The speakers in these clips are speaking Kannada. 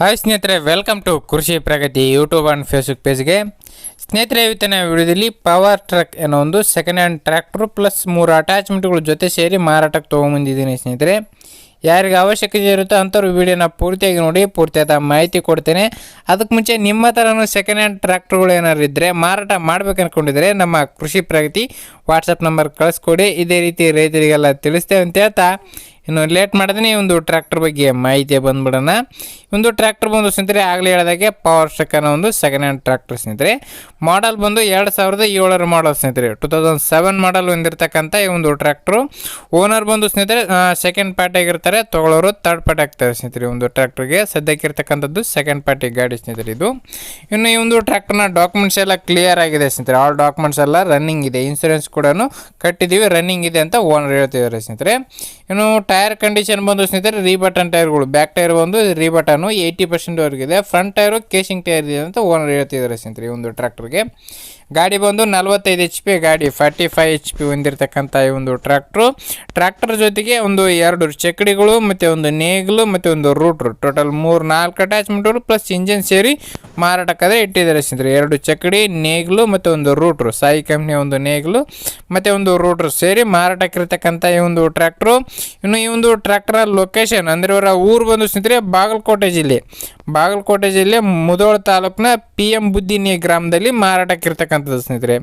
ಹಾಯ್ ಸ್ನೇಹಿತರೆ welcome to Krishi Pragati YouTube and Facebook ಪೇಜ್ಗೆ ಸ್ನೇಹಿತರೆ, ಇವತ್ತಿನ ವಿಡಿಯೋದಲ್ಲಿ ಪವರ್ ಟ್ರಕ್ ಅನ್ನೋ ಒಂದು ಸೆಕೆಂಡ್ ಹ್ಯಾಂಡ್ ಟ್ರ್ಯಾಕ್ಟ್ರು ಪ್ಲಸ್ ಮೂರು ಅಟ್ಯಾಚ್ಮೆಂಟ್ಗಳ ಜೊತೆ ಸೇರಿ ಮಾರಾಟಕ್ಕೆ ತೊಗೊಂಬಂದಿದ್ದೀನಿ ಸ್ನೇಹಿತರೆ. ಯಾರಿಗೆ ಅವಶ್ಯಕತೆ ಇರುತ್ತೋ ಅಂಥವ್ರು ವಿಡಿಯೋನ ಪೂರ್ತಿಯಾಗಿ ನೋಡಿ ಪೂರ್ತಿಯಾದ ಮಾಹಿತಿ ಕೊಡ್ತೇನೆ. ಅದಕ್ಕೆ ಮುಂಚೆ ನಿಮ್ಮ ಥರನೂ ಸೆಕೆಂಡ್ ಹ್ಯಾಂಡ್ ಟ್ರ್ಯಾಕ್ಟ್ರುಗಳು ಏನಾದ್ರು ಇದ್ದರೆ ಮಾರಾಟ ಮಾಡ್ಬೇಕು ಅಂದ್ಕೊಂಡಿದ್ರೆ ನಮ್ಮ ಕೃಷಿ ಪ್ರಗತಿ ವಾಟ್ಸಪ್ ನಂಬರ್ ಕಳಿಸ್ಕೊಡಿ. ಇದೇ ರೀತಿ ರೈತರಿಗೆಲ್ಲ ತಿಳಿಸ್ತೇವೆ ಅಂತ ಹೇಳ್ತಾ ಇನ್ನು ಲೇಟ್ ಮಾಡಿದ್ರೆ ಒಂದು ಟ್ರ್ಯಾಕ್ಟರ್ ಬಗ್ಗೆ ಮಾಹಿತಿ ಬಂದ್ಬಿಡೋಣ. ಒಂದು ಟ್ರ್ಯಾಕ್ಟರ್ ಬಂದು ಸ್ನೇಹಿತರೆ, ಆಗಲೇ ಹೇಳಿದಾಗೆ ಪವರ್ ಸ್ಟಕ್ಕನ ಒಂದು ಸೆಕೆಂಡ್ ಹ್ಯಾಂಡ್ ಟ್ರ್ಯಾಕ್ಟರ್ ಸ್ನೇಹಿತರೆ. ಮಾಡಲ್ ಬಂದು ಎರಡು ಸಾವಿರದ ಏಳರ ಮಾಡಲ್ ಸ್ನೇಹಿತರೆ. ಟು ತೌಸಂಡ್ ಸೆವೆನ್ ಮಾಡಲ್ ಹೊಂದಿರತಕ್ಕಂಥ ಈ ಒಂದು ಟ್ರ್ಯಾಕ್ಟ್ರು ಓನರ್ ಬಂದು ಸ್ನೇಹಿತರೆ ಸೆಕೆಂಡ್ ಪಾರ್ಟಿ ಆಗಿರ್ತಾರೆ. ತೊಗೊಳೋರು ತರ್ಡ್ ಪಾರ್ಟಿ ಆಗ್ತಾರೆ ಸ್ನೇಹಿತರೆ. ಒಂದು ಟ್ರ್ಯಾಕ್ಟ್ರಿಗೆ ಸದ್ಯಕ್ಕೆ ಇರ್ತಕ್ಕಂಥದ್ದು ಸೆಕೆಂಡ್ ಪಾರ್ಟಿ ಗಾಡಿ ಸ್ನೇಹಿತರೆ ಇದು. ಇನ್ನು ಈ ಒಂದು ಟ್ರ್ಯಾಕ್ಟರ್ನ ಡಾಕ್ಯುಮೆಂಟ್ಸ್ ಎಲ್ಲ ಕ್ಲಿಯರ್ ಆಗಿದೆ ಸ್ನೇಹಿತರೆ. ಆಲ್ ಡಾಕ್ಯುಮೆಂಟ್ಸ್ ಎಲ್ಲ ರನ್ನಿಂಗ್ ಇದೆ. ಇನ್ಸೂರೆನ್ಸ್ ಕೂಡ ಕಟ್ಟಿದ್ದೀವಿ ರನ್ನಿಂಗ್ ಇದೆ ಅಂತ ಓನರ್ ಹೇಳ್ತಿದ್ದಾರೆ ಸ್ನೇಹಿತರೆ. ಇನ್ನು ಟೈರ್ ಕಂಡೀಷನ್ ಬಂದು ಸ್ನೇಹಿತರೆ, ರೀಬಟನ್ ಟೈರ್ಗಳು. ಬ್ಯಾಕ್ ಟೈರ್ ಬಂದು ರೀಬಟನ್ನು ಏಯ್ಟಿ ಪರ್ಸೆಂಟ್ವರೆಗಿದೆ ಫ್ರಂಟ್ ಟೈರು ಕೇಸಿಂಗ್ ಟೈರ್ ಇದೆ ಅಂತ ಓನರ್ ಹೇಳ್ತಿದ್ದಾರೆ ಸ್ನೇಹಿತರೆ, ಈ ಒಂದು ಟ್ರ್ಯಾಕ್ಟರ್ಗೆ. ಗಾಡಿ ಬಂದು ನಲ್ವತ್ತೈದು ಎಚ್ ಪಿ ಗಾಡಿ ಫಾರ್ಟಿ ಫೈವ್ ಎಚ್ ಪಿ ಹೊಂದಿರತಕ್ಕಂಥ ಈ ಒಂದು ಟ್ರ್ಯಾಕ್ಟ್ರು ಟ್ರ್ಯಾಕ್ಟರ್ ಜೊತೆಗೆ ಒಂದು ಎರಡು ಚಕ್ಕಡಿಗಳು ಮತ್ತು ಒಂದು ನೇಗಿಲು, ಮತ್ತು ಒಂದು ರೂಟ್ರು ಟೋಟಲ್ ಮೂರು ನಾಲ್ಕು ಅಟ್ಯಾಚ್ಮೆಂಟ್ಗಳು ಪ್ಲಸ್ ಇಂಜಿನ್ ಸೇರಿ ಮಾರಾಟಕ್ಕಾದರೆ ಇಟ್ಟಿದ್ದಾರೆ ಸ್ನೇಹಿತರೆ. ಎರಡು ಚಕ್ಕಡಿ ನೇಗಿಲು, ಮತ್ತು ಒಂದು ರೂಟ್ರು ಸಾಯಿ ಕಂಪ್ನಿಯ ಒಂದು ನೇಗಿಲು, ಮತ್ತು ಒಂದು ರೂಟ್ರು ಸೇರಿ ಮಾರಾಟಕ್ಕಿರ್ತಕ್ಕಂಥ ಈ ಒಂದು ಟ್ರ್ಯಾಕ್ಟ್ರು ಇನ್ನು ಈ ಒಂದು ಟ್ರ್ಯಾಕ್ಟರ್ ಲೊಕೇಶನ್ ಅಂದರೆ ಇವರ ಊರು ಬಂದು ಸ್ನೇಹಿತರೆ ಬಾಗಲಕೋಟೆ ಜಿಲ್ಲೆ. ಬಾಗಲಕೋಟೆ ಜಿಲ್ಲೆ ಮುದೋಳ ತಾಲೂಕಿನ ಪಿ ಎಂ ಬುದ್ದಿನಿ ಗ್ರಾಮದಲ್ಲಿ ಮಾರಾಟಕ್ಕಿರ್ತಕ್ಕಂಥದ್ದು ಸ್ನೇಹಿತರೆ.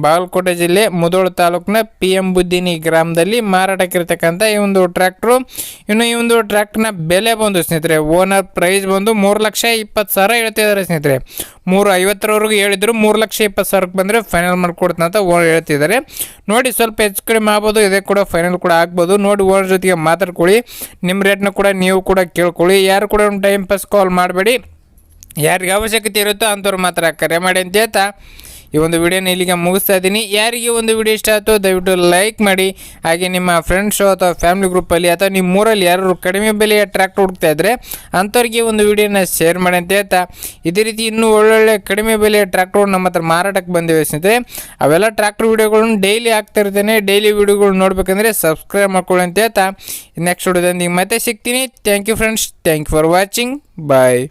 ಬಾಗಲಕೋಟೆ ಜಿಲ್ಲೆ ಮುದೋಳ ತಾಲೂಕಿನ ಪಿ ಎಂ ಬುದ್ದಿನಿ ಗ್ರಾಮದಲ್ಲಿ ಮಾರಾಟಕ್ಕಿರ್ತಕ್ಕಂಥ ಈ ಒಂದು ಟ್ರ್ಯಾಕ್ಟ್ರು. ಇನ್ನು ಈ ಒಂದು ಟ್ರ್ಯಾಕ್ಟ್ರನ್ನ ಬೆಲೆ ಬಂದು ಸ್ನೇಹಿತರೆ, ಓನರ್ ಪ್ರೈಸ್ ಬಂದು ಮೂರು ಲಕ್ಷ ಇಪ್ಪತ್ತು ಸಾವಿರ ಹೇಳ್ತಿದ್ದಾರೆ ಸ್ನೇಹಿತರೆ. ಮೂರು ಐವತ್ತರವರೆಗೂ ಹೇಳಿದ್ರು, ಮೂರು ಲಕ್ಷ ಇಪ್ಪತ್ತು ಸಾವಿರಕ್ಕೆ ಬಂದರೆ ಫೈನಲ್ ಮಾಡಿಕೊಡ್ತೀನಿ ಅಂತ ಓನರ್ ಹೇಳ್ತಿದ್ದಾರೆ. ನೋಡಿ ಸ್ವಲ್ಪ ಹೆಚ್ಚು ಕಡಿಮೆ ಆಗ್ಬೋದು, ಇದೇ ಕೂಡ ಫೈನಲ್ ಕೂಡ ಆಗ್ಬೋದು. ನೋಡಿ ಓನರ್ ಜೊತೆಗೆ ಮಾತಾಡ್ಕೊಳ್ಳಿ. ನಿಮ್ಮ ರೇಟ್ನ ಕೂಡ ನೀವು ಕೂಡ ಕೇಳ್ಕೊಳ್ಳಿ. ಯಾರು ಕೂಡ ಒಂದು ಟೈಮ್ ಪಾಸ್ ಕಾಲ್ ಮಾಡಬೇಡಿ. ಯಾರಿಗೆ ಅವಶ್ಯಕತೆ ಇರುತ್ತೋ ಅಂಥವ್ರು ಮಾತ್ರ ಕರೆ ಮಾಡಿ ಅಂತ ಹೇಳ್ತಾ. ಈ ಒಂದು ವಿಡಿಯೋನ ಇಲ್ಲಿಗೆ ಮುಗಿಸ್ತಾ ಇದ್ದೀನಿ. ಯಾರಿಗೆ ಒಂದು ವಿಡಿಯೋ ಇಷ್ಟ ಆಯಿತು ದಯವಿಟ್ಟು ಲೈಕ್ ಮಾಡಿ. ಹಾಗೆ ನಿಮ್ಮ ಫ್ರೆಂಡ್ಸು ಅಥವಾ ಫ್ಯಾಮಿಲಿ ಗ್ರೂಪಲ್ಲಿ ಅಥವಾ ನಿಮ್ಮ ಊರಲ್ಲಿ ಯಾರು ಕಡಿಮೆ ಬೆಲೆಯ ಟ್ರ್ಯಾಕ್ಟರ್ ಹುಡುಕ್ತಾ ಇದ್ದರೆ ಅಂಥವ್ರಿಗೆ ಒಂದು ವಿಡಿಯೋನ ಶೇರ್ ಮಾಡಿ ಅಂತ ಹೇಳ್ತಾ. ಇದೇ ರೀತಿ ಇನ್ನೂ ಒಳ್ಳೊಳ್ಳೆ ಕಡಿಮೆ ಬೆಲೆಯ ಟ್ರ್ಯಾಕ್ಟರ್ ನಮ್ಮ ಹತ್ರ ಮಾರಾಟಕ್ಕೆ ಬಂದಿವೆ ಸ್ನೇಹಿತರೆ. ಅವೆಲ್ಲ ಟ್ರ್ಯಾಕ್ಟರ್ ವಿಡಿಯೋಗಳನ್ನು ಡೈಲಿ ಹಾಕ್ತಾ ಇರ್ತೇನೆ. ಡೈಲಿ ವಿಡಿಯೋಗಳು ನೋಡ್ಬೇಕಂದ್ರೆ ಸಬ್ಸ್ಕ್ರೈಬ್ ಮಾಡ್ಕೊಳ್ಳಿ ಅಂತ ಹೇಳ್ತಾ. ನೆಕ್ಸ್ಟ್ ವಿಡಿಯೋದೊಂದಿಗೆ ಮತ್ತೆ ಸಿಗ್ತೀನಿ. Thank you friends thank you for watching bye